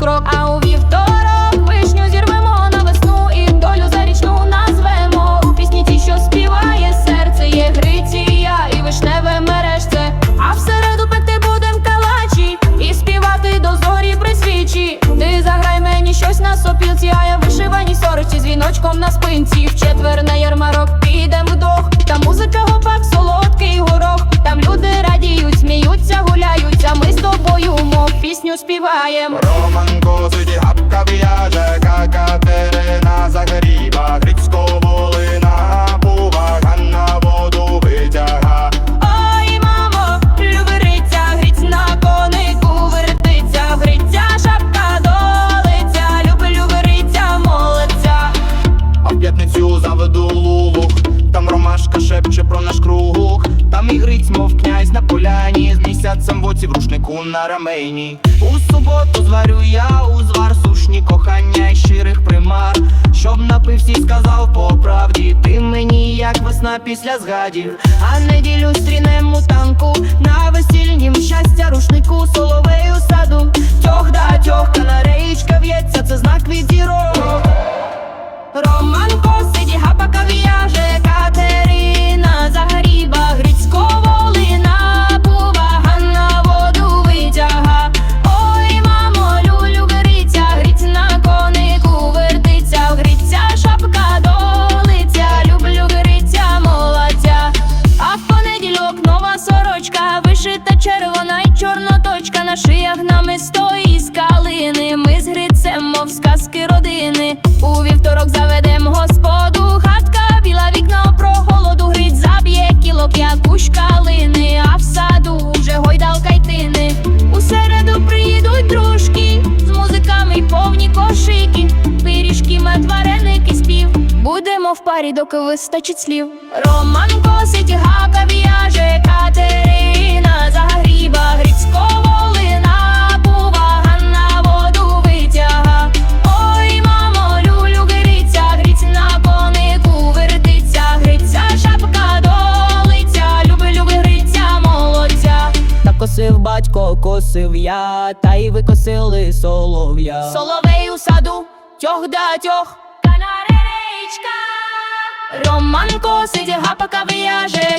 крок. А у вівторок вишню зірвемо на весну і долю зарічну назвемо. У пісні ті, що співає серце, є Гриція і вишневе мережце. А в середу пекти будем калачі і співати до зорі при свічі. Ти заграй мені щось на сопілці, а я в вишиваній сорочці з віночком на спинці. В четвер на ярмарок підем вдох. Та музика співаєм. Роман косить, гапка в'яже, Катерина загріба, Грицько волина, бува, на воду витяга. Ой, мамо, любириця, гріць на конику вертиться, гриця, шапка долиця, люби, любириця, молиться. А в п'ятницю заведу лулух, там ромашка шепче про наш круг. Там і гриць, мов на поляні, з місяцем в оці в рушнику на рамені. У суботу зварю я узвар сушні кохання й щирих примар. Щоб напився і сказав по правді, ти мені як весна після згадів. А неділю стрінем танку Будемо в парі, доки вистачить слів. Роман косить, гака в'яже, Катерина загріба, Грицько волина, повага на воду витяга. Ой, мамо, люлю гриця, гріць на конику вертиться, гриця, шапка долиця, люби, люби гриця, молодця. Та косив батько, косив я, та й викосили солов'я. Соловей у саду, тьох да тьох. Роман косить, гапака в'яже, Катерина